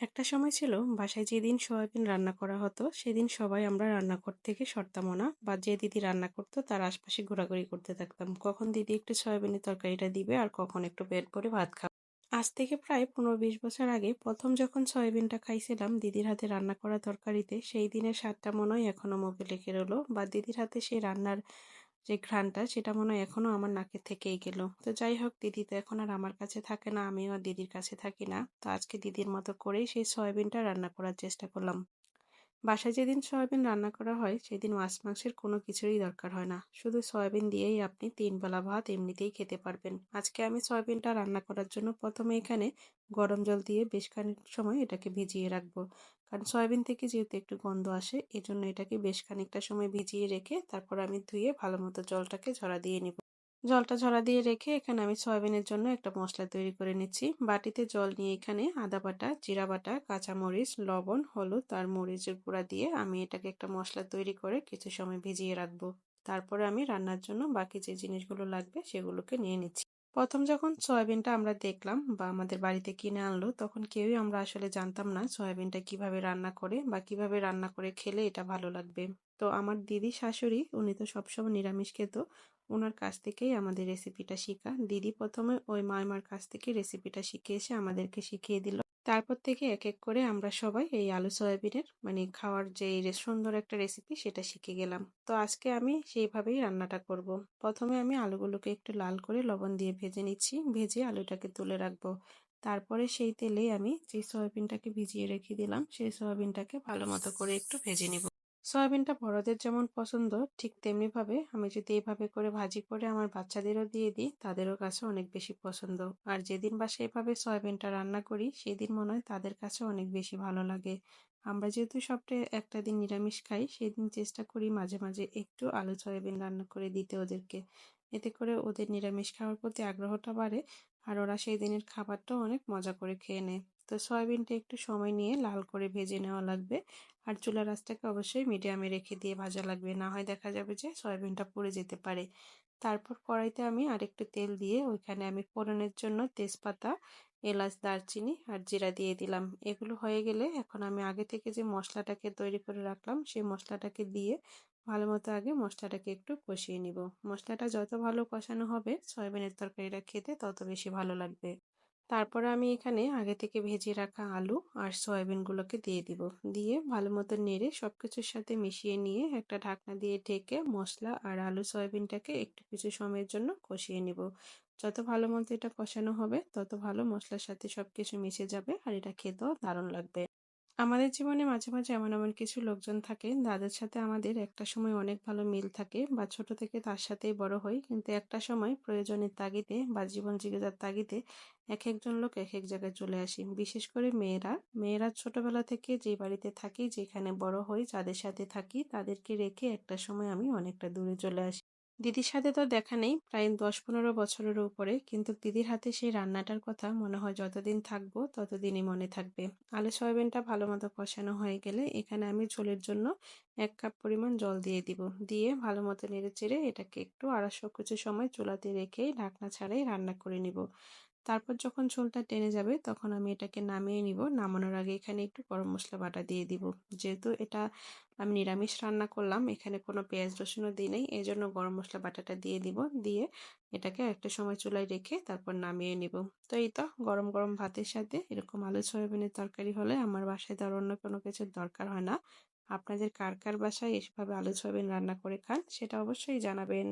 একটা সময় ছিল বাসায় যেদিন সয়াবিন রান্না করা হতো, সেদিন সবাই আমরা রান্নাঘর থেকে সরতামও না বা যে দিদি রান্না করতো তার আশপাশে ঘোরাঘুরি করতে থাকতাম। কখন দিদি একটু সয়াবিনের তরকারিটা দিবে আর কখন একটু পেট ভরে ভাত খাব। আজ থেকে প্রায় পনেরো বিশ বছর আগে প্রথম যখন সয়াবিনটা খাইছিলাম দিদির হাতে রান্না করা তরকারিতে, সেই দিনের স্বাদটা মনে হয় এখনও মুখে লেগে রইল বা দিদির হাতে সেই রান্নার যে ঘ্রাণটা, সেটা মনে হয় এখনও আমার নাকের থেকেই গেল। তো যাই হোক, দিদি তো এখন আর আমার কাছে থাকে না, আমিও আর দিদির কাছে থাকি না। তো আজকে দিদির মতো করেই সেই সয়াবিনটা রান্না করার চেষ্টা করলাম। বাসায় যেদিন সয়াবিন রান্না করা হয়, সেদিন মাছ মাংসের কোনো কিছুরই দরকার হয় না। শুধু সয়াবিন দিয়েই আপনি তিন বেলা ভাত এমনিতেই খেতে পারবেন। আজকে আমি সয়াবিনটা রান্না করার জন্য প্রথমে এখানে গরম জল দিয়ে বেশ খানিক সময় এটাকে ভিজিয়ে রাখব। কারণ সয়াবিন থেকে যেহেতু একটু গন্ধ আসে, এজন্য এটাকে বেশ খানিকটা সময় ভিজিয়ে রেখে তারপর আমি ধুয়ে ভালো মতো জলটাকে ঝরা দিয়ে নিব। জলটা ঝরা দিয়ে রেখে এখানে আমি সয়াবিনের জন্য একটা মশলা তৈরি করে নিচ্ছি। বাটিতে জল নিয়ে এখানে আদা বাটা, জিরা বাটা, কাঁচামরিচ, লবণ, হলুদ আর মরিচের গুঁড়া দিয়ে আমি এটাকে একটা মশলা তৈরি করে কিছু সময় ভিজিয়ে রাখব। তারপরে আমি রান্নার জন্য বাকি যে জিনিসগুলো লাগবে সেগুলোকে নিয়ে নিচ্ছি। প্রথম যখন সয়াবিনটা আমরা দেখলাম বা আমাদের বাড়িতে কিনে আনলো, তখন কেউই আমরা আসলে জানতাম না সয়াবিনটা কীভাবে রান্না করে বা কীভাবে রান্না করে খেলে এটা ভালো লাগবে। তো আমার দিদি, শাশুড়ি উনি তো সবসময় নিরামিষ খেত ওনার কাছ থেকেই আমাদের রেসিপিটা শেখা। দিদি প্রথমে ওই মায়মার কাছ থেকে রেসিপিটা শিখে এসে আমাদেরকে শিখিয়ে দিল। তারপর থেকে এক এক করে আমরা সবাই এই আলু সয়াবিনের মানে খাওয়ার যে সুন্দর একটা রেসিপি সেটা শিখে গেলাম। তো আজকে আমি সেইভাবেই রান্নাটা করব। প্রথমে আমি আলুগুলোকে একটু লাল করে লবণ দিয়ে ভেজে নিচ্ছি। ভেজে আলুটাকে তুলে রাখব। তারপরে সেই তেলেই আমি যে সয়াবিনটাকে ভিজিয়ে রেখে দিলাম, সেই সয়াবিনটাকে ভালো মতো করে একটু ভেজে নিব। সয়াবিনটা বড়দের যেমন পছন্দ, ঠিক তেমনিভাবে আমি যদি এইভাবে করে ভাজি করে আমার বাচ্চাদেরও দিয়ে দিই, তাদেরও কাছে অনেক বেশি পছন্দ। আর যেদিন বা সেইভাবে সয়াবিনটা রান্না করি, সেদিন মনে হয় তাদের কাছে অনেক বেশি ভালো লাগে। আমরা যেহেতু সবটা একটা দিন নিরামিষ খাই, সেদিন চেষ্টা করি মাঝে মাঝে একটু আলু সয়াবিন রান্না করে দিতে ওদেরকে। এতে করে ওদের নিরামিষ খাওয়ার প্রতি আগ্রহটা বাড়ে, আর ওরা সেই দিনের খাবারটাও অনেক মজা করে খেয়ে নেয়। তো সয়াবিনটা একটু সময় নিয়ে লাল করে ভেজে নেওয়া লাগবে। আর চুলা রাসটাকে অবশ্যই মিডিয়ামে রেখে দিয়ে ভাজা লাগবে। না হয় দেখা যাবে যে সয়াবিনটা পুড়ে যেতে পারে। তারপর কড়াইতে আমি আরেকটু তেল দিয়ে ওইখানে আমি ফোড়নের জন্য তেজপাতা, এলাচ, দারচিনি আর জিরা দিয়ে দিলাম। এগুলো হয়ে গেলে এখন আমি আগে থেকে যে মশলাটাকে তৈরি করে রাখলাম, সেই মশলাটাকে দিয়ে ভালো মতো আগে মশলাটাকে একটু কষিয়ে নিব। মশলাটা যত ভালো কষানো হবে, সয়াবিনের তরকারিটা খেতে তত বেশি ভালো লাগবে। তারপরে আমি এখানে আগে থেকে ভেজে রাখা আলু আর সয়াবিনগুলোকে দিয়ে দিব। দিয়ে ভালো মতো নেড়ে সব কিছুর সাথে মিশিয়ে নিয়ে একটা ঢাকনা দিয়ে ঢেকে মশলা আর আলু সয়াবিনটাকে একটু কিছু সময়ের জন্য কষিয়ে নিব। যত ভালো মতো এটা কষানো হবে, তত ভালো মশলার সাথে সব কিছু মিশে যাবে আর এটা খেতেও দারুণ লাগবে। আমাদের জীবনে মাঝে মাঝে এমন এমন কিছু লোকজন থাকে, যাদের সাথে আমাদের একটা সময় অনেক ভালো মিল থাকে বা ছোট থেকে তার সাথেই বড় হই। কিন্তু একটা সময় প্রয়োজনের তাগিদে বা জীবন জীবিকার তাগিদে এক একজন লোক এক এক জায়গায় চলে আসি। বিশেষ করে মেয়েরা মেয়েরা ছোটবেলা থেকে যে বাড়িতে থাকি, যেখানে বড় হই, যাদের সাথে থাকি, তাদেরকে রেখে একটা সময় আমি অনেকটা দূরে চলে আসি। দিদির সাথে তো দেখা নেই, প্রায় দশ পনেরো বছরের উপরে। কিন্তু দিদির হাতে সেই রান্নাটার কথা মনে হয় যতদিন থাকব, ততদিনই মনে থাকবে। আলু, সয়াবিনটা ভালো মতো কষানো হয়ে গেলে এখানে আমি ঝোলের জন্য এক কাপ পরিমাণ জল দিয়ে দিব। দিয়ে ভালো মতো নেড়ে চেড়ে এটাকে একটু আড়াইশো কিছু সময় চুলাতে রেখে ঢাকনা ছাড়াই রান্না করে নিব। তারপর যখন ঝোলটা টেনে যাবে তখন আমি এটাকে নামিয়ে নিব। নামানোর আগে এখানে একটু গরম মশলা বাটা দিয়ে দিব। যেহেতু এটা আমি নিরামিষ রান্না করলাম, এখানে কোনো পেঁয়াজ রসুনও দিই নেই এই জন্য গরম মশলা বাটাটা দিয়ে দিব। দিয়ে এটাকে একটা সময় চুলায় রেখে তারপর নামিয়ে নিব। তো এই তো গরম গরম ভাতের সাথে এরকম আলু সয়াবিনের তরকারি হলে আমার বাসায় তার অন্য কোনো কিছুর দরকার হয় না। আপনাদের কার কার বাসায় এসবভাবে আলু সয়াবিন রান্না করে খান সেটা অবশ্যই জানাবেন।